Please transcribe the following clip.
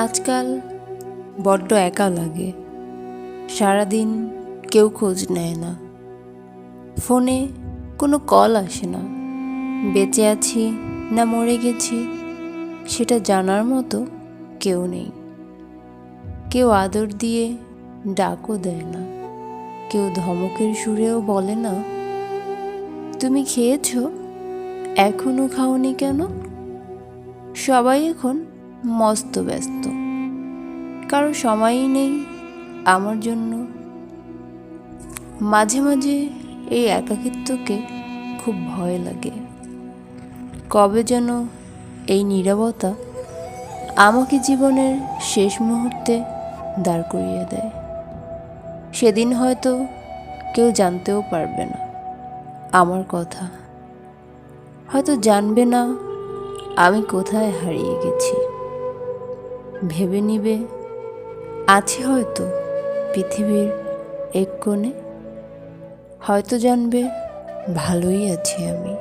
আজকাল বড্ড একা লাগে। সারাদিন কেউ খোঁজ নেয় না। ফোনে কোনো কল আসে না। বেঁচে আছি না মরে গেছি, সেটা জানার মতো কেউ নেই। কেউ আদর দিয়ে ডাকও দেয় না। কেউ ধমকের সুরেও বলে না, তুমি খেয়েছো? এখনও খাওনি কেন? সবাই এখন মস্ত ব্যস্ত। কারও সময়ই নেই আমার জন্য। মাঝে মাঝে এই একাকিত্বকে খুব ভয় লাগে। কবে যেন এই নীরবতা আমাকে জীবনের শেষ মুহূর্তে দাঁড় করিয়ে দেয়। সেদিন হয়তো কেউ জানতেও পারবে না আমার কথা। হয়তো জানবে না আমি কোথায় হারিয়ে গেছি। ভেবে নিবে আছে হয়তো পৃথিবীর এক কোণে। হয়তো জানবে ভালোই আছি আমি।